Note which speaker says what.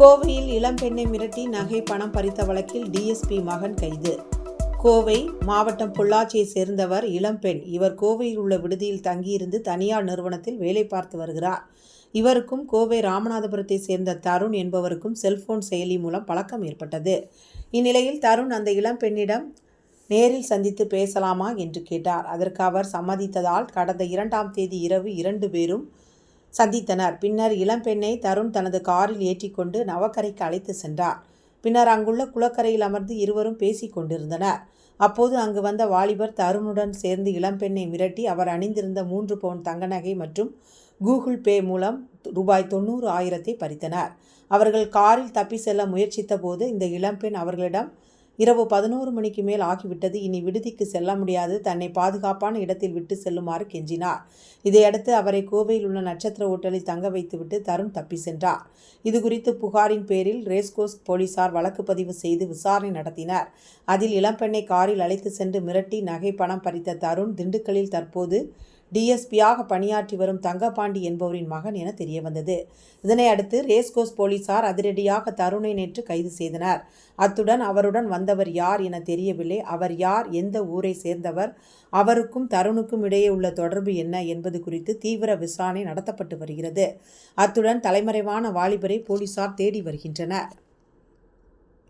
Speaker 1: கோவையில் இளம்பெண்ணை மிரட்டி நகை பணம் பறித்த வழக்கில் டிஎஸ்பி மகன் கைது. கோவை மாவட்டம் பொள்ளாச்சியை சேர்ந்தவர் இளம்பெண் இவர் கோவையில் உள்ள விடுதியில் தங்கியிருந்து தனியார் நிறுவனத்தில் வேலை பார்த்து வருகிறார். இவருக்கும் கோவை ராமநாதபுரத்தை சேர்ந்த தருண் என்பவருக்கும் செல்போன் செயலி மூலம் பழக்கம் ஏற்பட்டது. இந்நிலையில் தருண் அந்த இளம்பெண்ணிடம் நேரில் சந்தித்து பேசலாமா என்று கேட்டார். அதற்கு அவர் சம்மதித்ததால் கடந்த இரண்டாம் தேதி இரவு இரண்டு பேரும் சந்தித்தனர். பின்னர் இளம்பெண்ணை தருண் தனது காரில் ஏற்றிக்கொண்டு நவக்கரைக்கு அழைத்து சென்றார். பின்னர் அங்குள்ள குளக்கரையில் அமர்ந்து இருவரும் பேசிக் கொண்டிருந்தனர். அப்போது அங்கு வந்த வாலிபர் தருணுடன் சேர்ந்து இளம்பெண்ணை மிரட்டி அவர் அணிந்திருந்த மூன்று பவுன் தங்க நகை மற்றும் கூகுள் பே மூலம் ரூபாய் தொண்ணூறு ஆயிரத்தை பறித்தனர். அவர்கள் காரில் தப்பி செல்ல முயற்சித்த போது இந்த இளம்பெண் அவர்களிடம் இரவு பதினோரு மணிக்கு மேல் ஆகிவிட்டது. இனி விடுதிக்கு செல்ல முடியாது. தன்னை பாதுகாப்பான இடத்தில் விட்டு செல்லுமாறு கெஞ்சினார். இதையடுத்து அவரை கோவையில் உள்ள நட்சத்திர ஓட்டலில் தங்க வைத்துவிட்டு தருண் தப்பி சென்றார். இது குறித்து புகாரின் பேரில் ரேஸ்கோஸ் போலீசார் வழக்கு பதிவு செய்து விசாரணை நடத்தினர். அதில் இளம்பெண்ணை காரில் அழைத்து சென்று மிரட்டி நகை பணம் பறித்த தருண் திண்டுக்கல்லில் தற்போது டிஎஸ்பியாக பணியாற்றி வரும் தங்கபாண்டி என்பவரின் மகன் என தெரியவந்தது. இதனை அடுத்து ரேஸ்கோஸ் போலீசார் அதிரடியாக தருணை நேற்று கைது செய்தனர். அத்துடன் அவருடன் வந்தவர் யார் என தெரியவில்லை. அவர் யார் எந்த ஊரை சேர்ந்தவர் அவருக்கும் தருணுக்கும் இடையே உள்ள தொடர்பு என்ன என்பது குறித்து தீவிர விசாரணை நடத்தப்பட்டு வருகிறது. அத்துடன் தலைமறைவான வாலிபரை போலீசார் தேடி வருகின்றனர்.